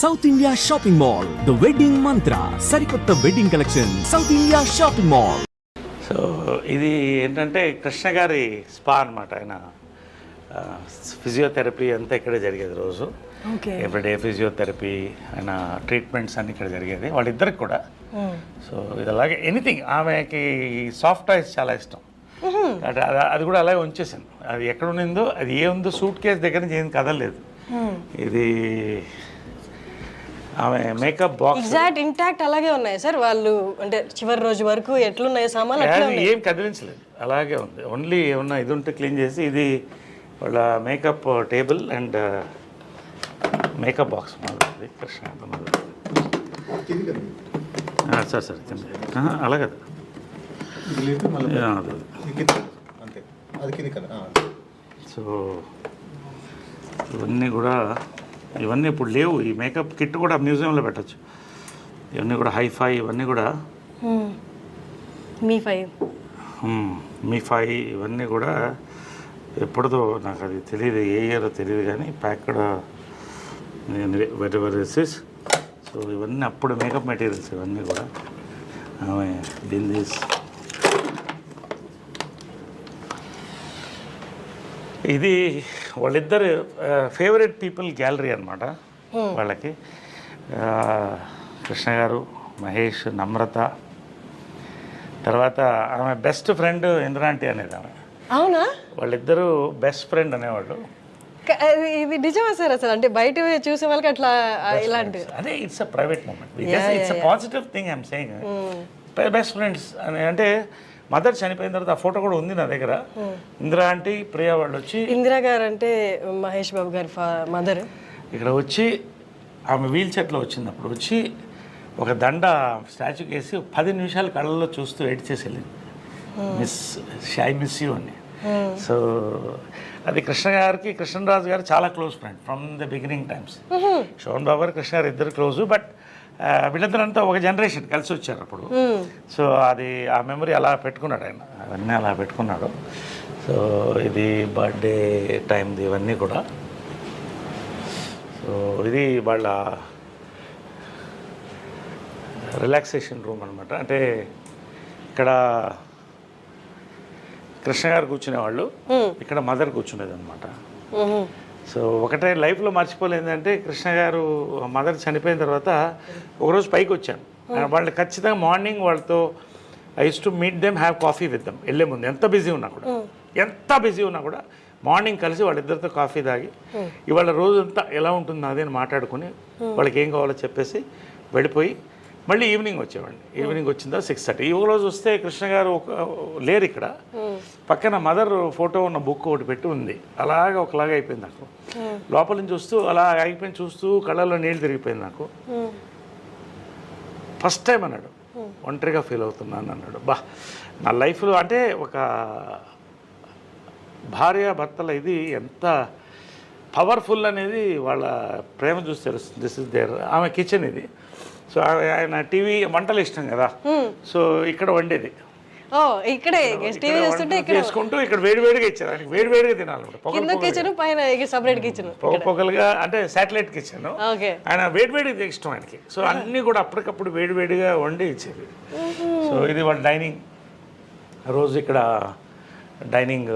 South India shopping mall the wedding Mantra సరికొత్త wedding collection South India shopping mall so ఇది ఏంటంటే కృష్ణ గారి spa అనమాట ఆయన. ఫిజియోథెరపీ అంతా ఇక్కడే జరిగేది రోజు. ఓకే. ఎవ్రీడే ఫిజియోథెరపీ ఆయన ట్రీట్మెంట్స్ అన్ని ఇక్కడ జరిగేది వాళ్ళిద్దరికి కూడా. సో ఇది అలాగే ఎనీథింగ్ ఆమెకి సాఫ్ట్ టాయ్స్ చాలా ఇష్టం. అంటే అది అది కూడా అలాగే ఉంచేసాను అది ఎక్కడ ఉన్నిందో అది ఏ ఉందో సూట్ కేస్ దగ్గర నుంచి ఏం కదలలేదు. ఇది ఆమె మేకప్ బాక్స్ ఎగ్జాక్ట్ ఇంటాక్ట్ అలాగే ఉన్నాయి సార్. వాళ్ళు అంటే చివరి రోజు వరకు ఎట్లున్నాయి సామాన్లు అట్లా ఏం కదిలించలేదు. అలాగే ఉంది. ఓన్లీ ఏమన్నా ఇది ఉంటే క్లీన్ చేసి ఇది వాళ్ళ makeup table and makeup box మాది కృష్ణ సార్ సార్ కింద. అలా కదా. సో ఇవన్నీ కూడా ఇవన్నీ ఇప్పుడు లేవు. ఈ మేకప్ కిట్ కూడా మ్యూజియంలో పెట్టచ్చు. ఇవన్నీ కూడా హైఫై ఇవన్నీ కూడా. మీ ఫైవ్. మీ ఫై ఇవన్నీ కూడా ఎప్పుడుదో నాకు అది తెలియదు ఏ ఇయర్ తెలియదు కానీ packed very very recess so ఇవన్నీ అప్పుడు మేకప్ మెటీరియల్స్ ఇవన్నీ కూడా. దీని ఇది వాళ్ళిద్దరు ఫేవరెట్ పీపుల్ గ్యాలరీ అనమాట వాళ్ళకి. కృష్ణ గారు మహేష్ నమ్రత. తర్వాత ఆమె బెస్ట్ ఫ్రెండ్ ఇంద్రాంటి అనేది ఆమె. అవునా? వాళ్ళిద్దరూ బెస్ట్ ఫ్రెండ్ అనేవాళ్ళు. ఇది- నిజమా సార్ అసలు? అంటే బయట చూసే వాళ్ళకి అట్లా ఆ, ఇలాంటివి. అదే it's a private moment it's a positive thing I'm saying best friends అని అంటే మదర్ చనిపోయిన తర్వాత ఆ ఫోటో కూడా ఉంది నా దగ్గర. ఇందిరా ఆంటీ ప్రియా వాళ్ళు వచ్చి ఇందిరా గారు అంటే మహేష్ బాబు గారి మదర్ ఇక్కడ వచ్చి ఆమె వీల్ చైర్లో వచ్చింది అప్పుడు వచ్చి ఒక దండ స్టాచ్యూకి వేసి పది నిమిషాలు కళ్ళల్లో చూస్తూ ఎడిట్ చేసి వెళ్ళింది. మిస్ షై మిస్ యూ అని. సో అది కృష్ణ గారికి కృష్ణరాజు గారు చాలా close friend from the beginning times. Sobhan Babu garu Krishna garu ఇద్దరు క్లోజ్ బట్ వీళ్ళిద్దరంతా ఒక జనరేషన్ కలిసి వచ్చారు అప్పుడు. సో అది ఆ మెమరీ అలా పెట్టుకున్నాడు ఆయన. అవన్నీ అలా పెట్టుకున్నాడు. సో ఇది బర్త్డే టైంది ఇవన్నీ కూడా. సో ఇది వాళ్ళ రిలాక్సేషన్ రూమ్ అనమాట అంటే ఇక్కడ కృష్ణ గారు కూర్చునేవాళ్ళు. ఇక్కడ మదర్ కూర్చునేది అనమాట సో ఒకటే లైఫ్లో మర్చిపోలేదు అంటే కృష్ణ గారు మదర్ చనిపోయిన తర్వాత ఒకరోజు పైకి వచ్చాను. వాళ్ళు ఖచ్చితంగా మార్నింగ్ వాళ్ళతో I use to meet them have coffee with them వెళ్ళే ముందు ఎంత బిజీ ఉన్నా కూడా. ఎంత బిజీ ఉన్నా కూడా మార్నింగ్ కలిసి వాళ్ళిద్దరితో కాఫీ తాగి ఇవాళ రోజంతా ఎలా ఉంటుంది అదే అని మాట్లాడుకుని వాళ్ళకి ఏం కావాలో చెప్పేసి వెళ్ళిపోయి మళ్ళీ ఈవినింగ్ వచ్చేవాడిని. ఈవినింగ్ వచ్చిందా సిక్స్ థర్టీ ఈ రోజు వస్తే కృష్ణ గారు ఒక లేరు ఇక్కడ. పక్కన మదర్ ఫోటో ఉన్న బుక్ ఒకటి పెట్టి ఉంది. అలాగా ఒకలాగా అయిపోయింది నాకు. లోపల నుంచి చూస్తూ అలా అయిపోయింది చూస్తూ కళ్ళల్లో నీళ్ళు తిరిగిపోయింది నాకు. ఫస్ట్ టైం అన్నాడు. ఒంటరిగా ఫీల్ అవుతున్నాను అన్నాడు. బా నా లైఫ్లో అంటే ఒక భార్య భర్తల ఇది ఎంత పవర్ఫుల్ అనేది వాళ్ళ ప్రేమ చూసి తెలుస్తుంది. దిస్ ఇస్ దేర్ ఆమె కిచెన్ ఇది. సో ఆయన టీవీ వంటలు ఇష్టం కదా. సో ఇక్కడ వండేది. ఇక్కడే టీవీ చూస్తుంటే ఇక్కడ చేసుకుంటూ ఇక్కడ వేడి వేడిగా ఇచ్చారు. ఆయనకి వేడి వేడిగా పొగలు కింద కిచెన్ పైన సపరేట్ కిచెన్ పొగ పొగలుగా అంటే శాటిలైట్ కిచెన్ ఆయన వేడి వేడిగా ఇష్టం ఆయనకి. సో అన్నీ కూడా అప్పటికప్పుడు వేడి వేడిగా వండి ఇచ్చేది సో ఇది వాళ్ళ డైనింగ్. రోజు ఇక్కడ డైనింగ్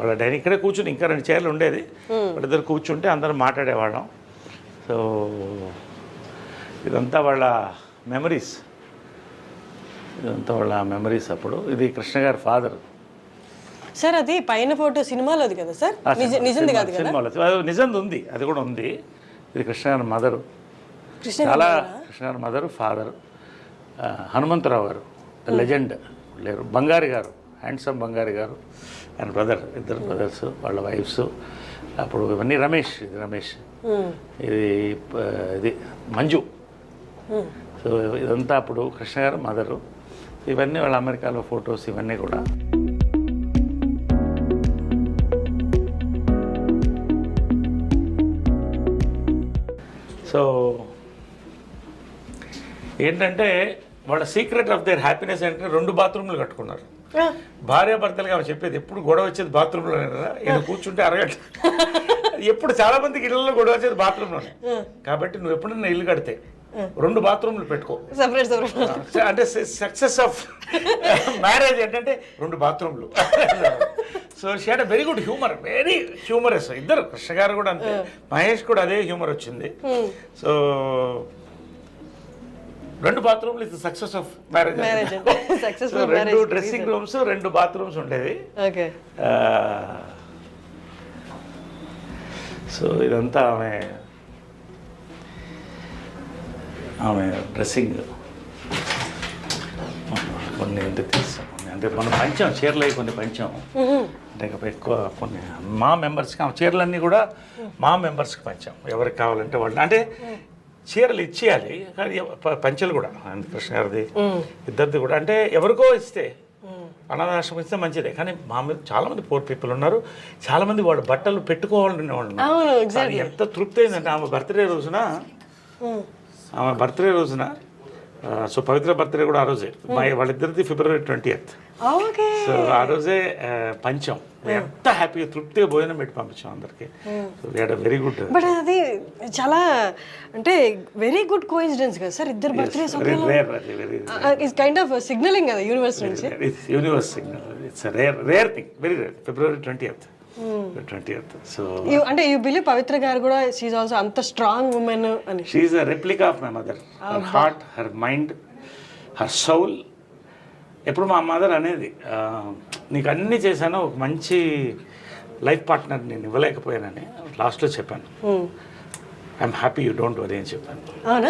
వాళ్ళ డైనింగ్. ఇక్కడే కూర్చుని ఇంకా రెండు చైర్లు ఉండేది. వాళ్ళిద్దరు కూర్చుంటే అందరం మాట్లాడేవాళ్ళం. సో ఇదంతా వాళ్ళ మెమరీస్ ఇదంతా వాళ్ళ మెమరీస్ అప్పుడు. ఇది కృష్ణ గారి ఫాదర్ సార్ అది పైన ఫోటో సినిమాలోది కదా సార్? నిజ నిజంది కాదు సినిమాలో. నిజంది ఉంది. అది కూడా ఉంది. ఇది కృష్ణ గారి మదరు చాలా కృష్ణ గారి మదరు ఫాదర్ హనుమంతరావు గారు లెజెండ్ లేరు. బంగారి గారు హ్యాండ్సమ్ బంగారి గారు ఆయన బ్రదర్ ఇద్దరు బ్రదర్స్ వాళ్ళ వైఫ్స్ అప్పుడు ఇవన్నీ రమేష్. ఇది రమేష్. ఇది ప- ఇది మంజు. సో ఇదంతా అప్పుడు కృష్ణ గారు మదరు. ఇవన్నీ వాళ్ళ అమెరికాలో ఫొటోస్ ఇవన్నీ కూడా. సో ఏంటంటే వాళ్ళ సీక్రెట్ ఆఫ్ దేర్ హ్యాపీనెస్ అంటే రెండు బాత్రూమ్లు కట్టుకున్నారు. భార్య భర్తలుగా ఆమె చెప్పేది ఎప్పుడు గొడవ వచ్చేది బాత్రూంలో కదా? ఈయన కూర్చుంటే అరగంట. ఎప్పుడు చాలా మందికి ఇళ్ళలో గొడవ వచ్చేది బాత్రూంలోనే. కాబట్టి నువ్వు ఎప్పుడన్నా ఇల్లు కడితే రెండు బాత్రూమ్లు పెట్టుకో. Separate separate. అంటే సక్సెస్ ఆఫ్ మ్యారేజ్ ఏంటంటే రెండు బాత్రూమ్లు so shade very good humour very humorous ఇద్దరు కృష్ణ గారు కూడా అంతే. మహేష్ కూడా అదే హ్యూమర్ వచ్చింది. సో రెండు బాత్రూమ్లు ఇది సక్సెస్ ఆఫ్ మ్యారేజ్ రెండు డ్రెస్సింగ్ రూమ్స్ రెండు బాత్రూమ్స్ ఉండేవి. సో ఇదంతా ఆమె ఆమె డ్రెస్సింగ్. కొన్ని ఎందుకు తీస్తాం అంటే మనం పంచాం చీరలు అవి కొన్ని పంచాం. అంటే ఎక్కువ కొన్ని మా మెంబర్స్కి ఆ చీరలన్నీ కూడా మా మెంబర్స్కి పంచాం. ఎవరికి కావాలంటే వాళ్ళు. అంటే చీరలు ఇచ్చేయాలి కానీ పంచెలు కూడా. కృష్ణ గారిది ఇద్దరిది కూడా. అంటే ఎవరికో ఇస్తే అనాథాశ్రమం ఇస్తే మంచిదే. కానీ మా మీద చాలా మంది పోర్ పీపుల్ ఉన్నారు. చాలా మంది వాడు బట్టలు పెట్టుకోవాలనే వాళ్ళు ఎంత తృప్తి అయిందంటే ఆమె బర్త్డే రోజున ఆమె బర్త్డే రోజున సో పవిత్ర బర్త్డే కూడా ఆ రోజే. మా వాళ్ళిద్దరిది ఫిబ్రవరి ట్వంటీ ఎయిత్. సో ఆ రోజే పంచాం. ఎంత హ్యాపీగా తృప్తిగా భోజనం పెట్టి పంపించాం అందరికి. వెరీ గుడ్ బట్ అది చాలా అంటే వెరీ గుడ్ కోఇన్సిడెన్స్ కదా సార్? ఇద్దరు birthdays it's kind of signalling కదా యూనివర్స్ నుంచి. Universe signal it's rare rare thing very rare February twenty eighth twenty eighth so అంటే యూ బిలీవ్ పవిత్ర గారు కూడా షీఈ్ ఆల్సో అంత స్ట్రాంగ్ ఉమెన్ అని. She a replica of my mother her heart her mind her soul ఎప్పుడు మా mother అనేది నీకు అన్నీ చేశాను ఒక మంచి లైఫ్ పార్ట్నర్ నేను ఇవ్వలేకపోయానని లాస్ట్లో చెప్పాను. I'm happy you don't worry అని చెప్పాను?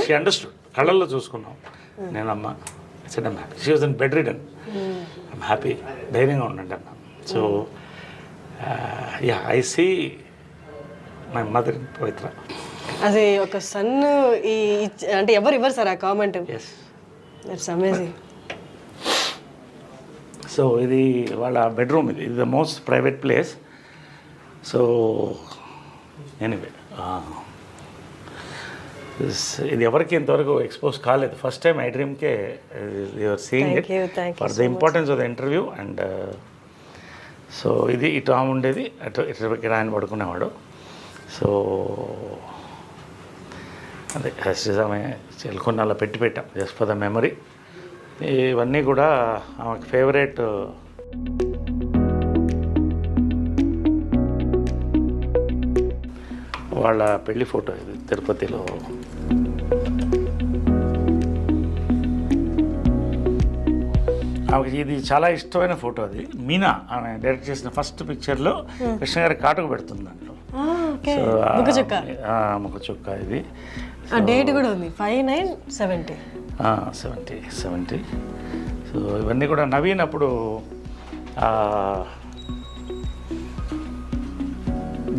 షీ అండర్స్టూడ్ కళ్ళల్లో చూసుకున్నాం. నేను అమ్మ said I'm happy she was on bedridden I'm happy ధైర్యంగా ఉండండి అన్న so ya I see my mother Pavitra అది ఒక సన్ ఈ అంటే ఎవరు ఇవ్వరు సార్ ఆ comment yes it's amazing so ఇది వాళ్ళ బెడ్రూమ్ ఇది. ఇది the most private place so anyway ఇది ఎవరికి ఇంతవరకు ఎక్స్పోజ్ కాలేదు. First time I డ్రీమ్కే your seeing it for the. Importance of the interview and so ఇది ఇటు ఆమె ఉండేది. అటు ఇటు ఆయన పడుకునేవాడు. సో అదే ఆమె చెల్కొని అలా పెట్టి పెట్టాం. Just for the memory. ఇవన్నీ కూడా ఆమెకు ఫేవరెట్. వాళ్ళ పెళ్ళి ఫోటో ఇది తిరుపతిలో. ఆమెకి ఇది చాలా ఇష్టమైన ఫోటో అది. మీనా ఆమె డైరెక్ట్ చేసిన ఫస్ట్ పిక్చర్లో కృష్ణ గారి కాటుకు పెడుతుంది దాంట్లో. ముఖ చుక్క ఇది. డేట్ కూడా ఉంది. Five nine seventy seventy seventy so ఇవన్నీ కూడా నవీన్ అప్పుడు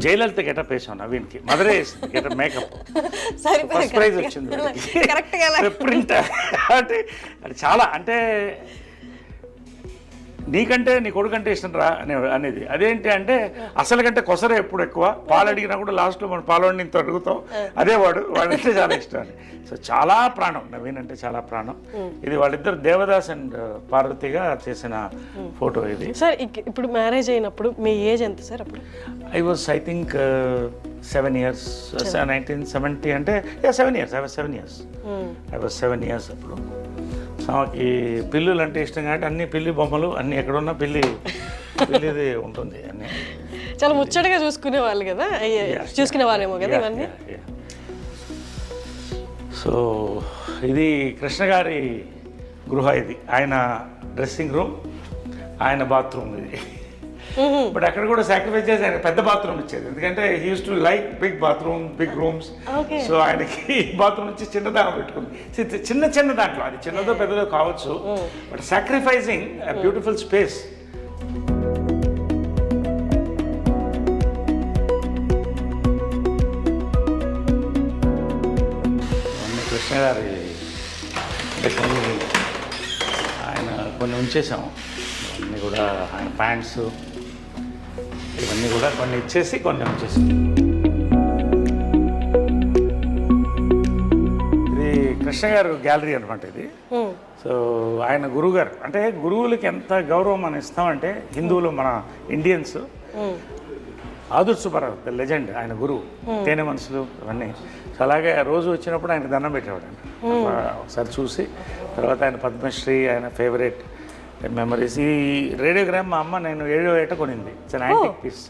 జయలలిత గెటప్ వేసాం నవీన్కి. మదరే గెటప్ మేకప్. ఫస్ట్ ప్రైజ్ వచ్చింది ప్రింట్. అంటే అది చాలా అంటే నీకంటే నీ కొడుకంటే ఇష్టం రా అనే అనేది. అదేంటి అంటే అసలు కంటే కొసరే ఎప్పుడు ఎక్కువ. పాలు అడిగినా కూడా లాస్ట్లో మనం పాలు ఇంత అడుగుతాం అదే వాడు. వాడంటే చాలా ఇష్టం అని. సో చాలా ప్రాణం. నవీన్ అంటే చాలా ప్రాణం. ఇది వాళ్ళిద్దరు దేవదాస్ అండ్ పార్వతిగా చేసిన ఫోటో ఇది. సార్ ఇప్పుడు మ్యారేజ్ అయినప్పుడు మీ ఏజ్ ఎంత సార్ అప్పుడు? I was I think seven years. Nineteen seventy అంటే seven years. I was seven years. I was seven years అప్పుడు. ఆమెకి పిల్లులు అంటే ఇష్టం కాబట్టి అన్ని పిల్లి బొమ్మలు అన్ని ఎక్కడున్నా పిల్లి పిల్లిది ఉంటుంది అన్ని. చాలా ముచ్చటగా చూసుకునే వాళ్ళు కదా? అయ్యే, చూసుకునే వాళ్ళేమో కదా ఇవన్నీ? సో ఇది కృష్ణ గారి గృహ ఇది. ఆయన డ్రెస్సింగ్ రూమ్ ఆయన బాత్రూమ్ ఇది. బట్ అక్కడ కూడా సాక్రిఫైస్ చేసి ఆయన పెద్ద బాత్రూమ్ ఇచ్చేది. ఎందుకంటే he's to like big bathroom big rooms Okay. So ఆయనకి బాత్రూమ్ నుంచి చిన్న దానం పెట్టుకుంది చి- చిన్న చిన్న దాంట్లో అది చిన్నదో పెద్దదో కావచ్చు. But sacrificing beautiful space Krishna గారి ఆయన కొన్ని ఉంచేసాము ఇవన్నీ కూడా ఆయన ప్యాంట్స్ ఇవన్నీ కూడా కొన్ని ఇచ్చేసి కొన్ని ఉంచేసాం. ఇది కృష్ణ గారు గ్యాలరీ అనమాట ఇది. సో ఆయన గురువుగారు అంటే గురువులకి ఎంత గౌరవం మనం ఇస్తామంటే హిందువులు మన Indians. Adurthi Subbarao the legend ఆయన గురువు. తేనె మనసులు అవన్నీ సో అలాగే రోజు వచ్చినప్పుడు ఆయనకు దండం పెట్టేవాడు ఆయన. ఒకసారి చూసి తర్వాత ఆయన పద్మశ్రీ ఆయన ఫేవరెట్. మెమరీస్ ఈ రేడియోగ్రామ్ మా అమ్మ నేను ఏడో ఏట కొనింది. It's an antique piece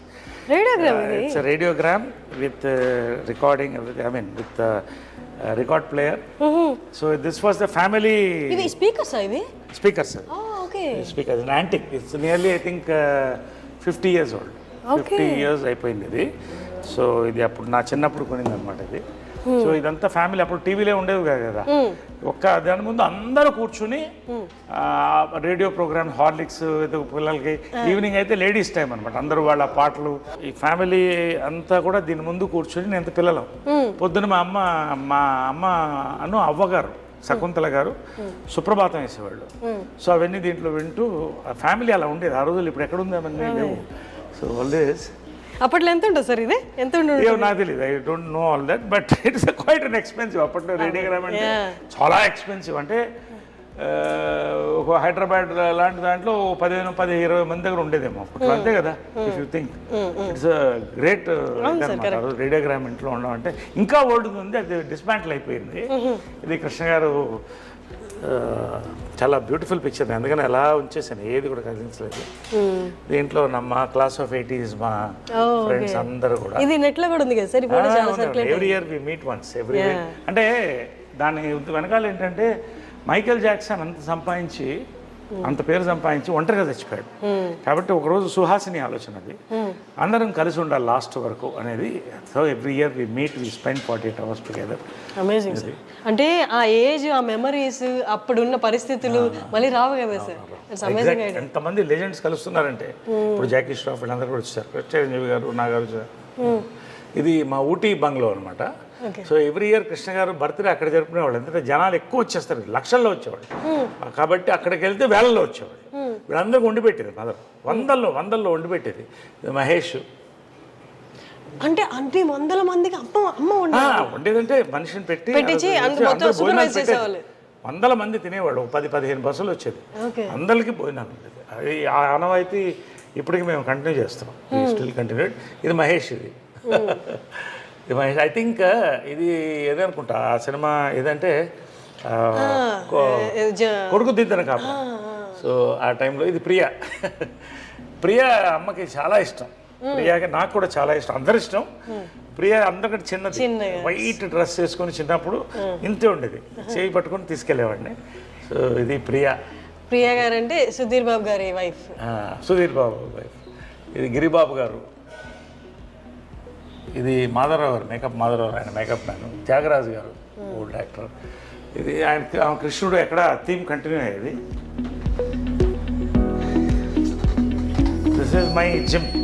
radiogram it's radiogram with recording I mean with record player so this was the family ఇవి స్పీకర్స్ ఇవి speakers okay speaker antique it's nearly I think fifty years old fifty years అయిపోయింది ఇది. So ఇది అప్పుడు నా చిన్నప్పుడు కొనింది అనమాట ఇది. సో ఇదంతా ఫ్యామిలీ అప్పుడు టీవీలే ఉండేవి కాదు. కదా ఒక్క దాని ముందు అందరూ కూర్చుని రేడియో ప్రోగ్రామ్ హార్లిక్స్ పిల్లలకి ఈవినింగ్ అయితే లేడీస్ టైం అనమాట అందరూ వాళ్ళ పాటలు ఈ ఫ్యామిలీ అంతా కూడా దీని ముందు కూర్చుని నేను పిల్లలం. పొద్దున మా అమ్మ మా అమ్మ అను అవ్వగారు శకుంతల గారు సుప్రభాతం వేసేవాళ్ళు. సో అవన్నీ దీంట్లో వింటూ ఆ ఫ్యామిలీ అలా ఉండేది. ఆ రోజులు ఇప్పుడు ఎక్కడ ఉంది అవన్నీ లేవు. సో ఆల్వేస్ అప్పట్లో ఎంత ఉంటుంది సార్ ఇది? ఎంత ఉండు ఏమో నాకు తెలియదు I don't know all that but it's quite an expensive అప్పట్లో రేడియోగ్రామ్ అంటే. చాలా ఎక్స్పెన్సివ్ అంటే ఒక హైదరాబాద్ లాంటి దాంట్లో పదిహేను పది ఇరవై మంది దగ్గర ఉండేదేమో అప్పట్లో. అంతే కదా if you think it's great radiogram ఇంట్లో ఉండడం అంటే ఇంకా ఓల్డ్ ఉంది అది డిస్మాంటిల్ అయిపోయింది. ఇది కృష్ణ గారు చాలా బ్యూటిఫుల్ పిక్చర్ అందుకని ఎలా ఉంచేసాను ఏది కూడా కదిలించలేదు. దీంట్లో మా క్లాస్ ఆఫ్ ఎయిటీస్ మా ఫ్రెండ్స్ అందరూ కూడా. ఇది నెట్లో కూడా ఉంది కదా sir? Every year we meet once every అంటే దాని వెనకాల ఏంటంటే మైకేల్ జాక్సన్ అంత సంపాదించి అంత పేరు సంపాదించి ఒంటరిగా చచ్చిపోయాడు కాబట్టి ఒకరోజు సుహాసిని ఆలోచన అది. అందరం కలిసి ఉండాలి లాస్ట్ వరకు అనేది. So every year we meet we spend forty eight hours together amazing sir అంటే ఆ ఏజ్ ఆ మెమరీస్ అప్పుడున్న పరిస్థితులు మళ్ళీ రావు కదా సార్ ఎంతమంది లెజెండ్స్ కలుస్తున్నారంటే. ఇప్పుడు జాకీ ష్రాఫ్ వీళ్ళందరూ కూడా వచ్చారు. చిరంజీవి గారు నాగార్జున. ఇది మా ఊటీ బంగ్లో అనమాట so every year Krishna garu birthday అక్కడ జరుపుకునేవాళ్ళు ఎందుకంటే జనాలు ఎక్కువ వచ్చేస్తారు. లక్షల్లో వచ్చేవాళ్ళు. కాబట్టి అక్కడికి వెళ్తే వేలల్లో వచ్చేవాళ్ళు. వీళ్ళందరికీ వండి పెట్టేది మదర్. వందల్లో వందల్లో వండి పెట్టేది. మహేష్. అంటే అన్ని వందల మందికి అమ్మ ఆ, వండేదంటే మనిషిని పెట్టి. వందల మంది తినేవాళ్ళు. పది పదిహేను బస్సులు వచ్చేది. అందరికీ భోజనాలు ఉండేది. అది ఆ ఆనవాయితీ ఇప్పటికీ మేము కంటిన్యూ చేస్తున్నాం స్టిల్ కంటిన్యూడ్ ఇది మహేష్ ఇది. ఐ థింక్ ఇది ఏదనుకుంటా ఆ సినిమా ఏదంటే కొడుకు దిద్దన కాపు. సో ఆ టైంలో ఇది ప్రియా. ప్రియా అమ్మకి చాలా ఇష్టం. ప్రియాకి నాకు కూడా చాలా ఇష్టం. అందరి ఇష్టం. ప్రియా అందరికంటే చిన్నది. చిన్నగా. వైట్ డ్రెస్ వేసుకొని చిన్నప్పుడు ఇంతే ఉండేది. చేయి పట్టుకొని తీసుకెళ్ళేవాడిని సో ఇది ప్రియా. ప్రియా గారు అంటే సుధీర్ బాబు గారి వైఫ్. సుధీర్ బాబు వైఫ్. ఇది గిరిబాబు గారు. ఇది మాధవరావు గారు మేకప్ మాధవరావు ఆయన మేకప్ మ్యాన్. త్యాగరాజు గారు ఓల్డ్ యాక్టర్. ఇది ఆయన ఆమె కృష్ణుడు ఎక్కడ థీమ్ కంటిన్యూ అయ్యేది. దిస్ ఈజ్ మై జిమ్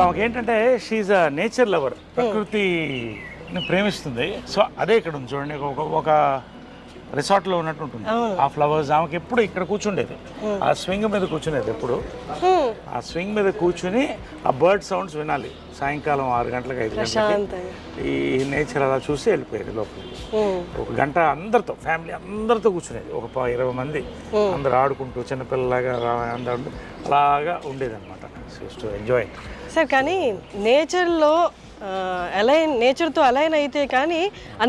ఆమెకి ఏంటంటే షీఈ్ అ నేచర్ లవర్ ప్రకృతిని ప్రేమిస్తుంది. సో అదే ఇక్కడ ఉంది చూడండి ఒక ఒక రిసార్ట్లో ఉన్నట్టు ఉంటుంది. ఆ. ఫ్లవర్స్ ఆమెకి ఎప్పుడు ఇక్కడ కూర్చుండేది. ఆ స్వింగ్ మీద కూర్చునేది ఎప్పుడు. ఆ స్వింగ్ మీద కూర్చుని ఆ బర్డ్ సౌండ్స్ వినాలి. సాయంకాలం ఆరు గంటలకు ఐదు గంటలకి. ఈ నేచర్ అలా చూసి వెళ్ళిపోయేది లోపలికి. ఒక గంట అందరితో ఫ్యామిలీ అందరితో కూర్చునేది. ఒక ఇరవై మంది. అందరు ఆడుకుంటూ చిన్నపిల్లలాగా అలాగా ఉండేది అనమాట టు ఎంజాయ్ సార్ కానీ నేచర్లో అలైన్ నేచర్తో అలైన్ అయితే కానీ అన్ని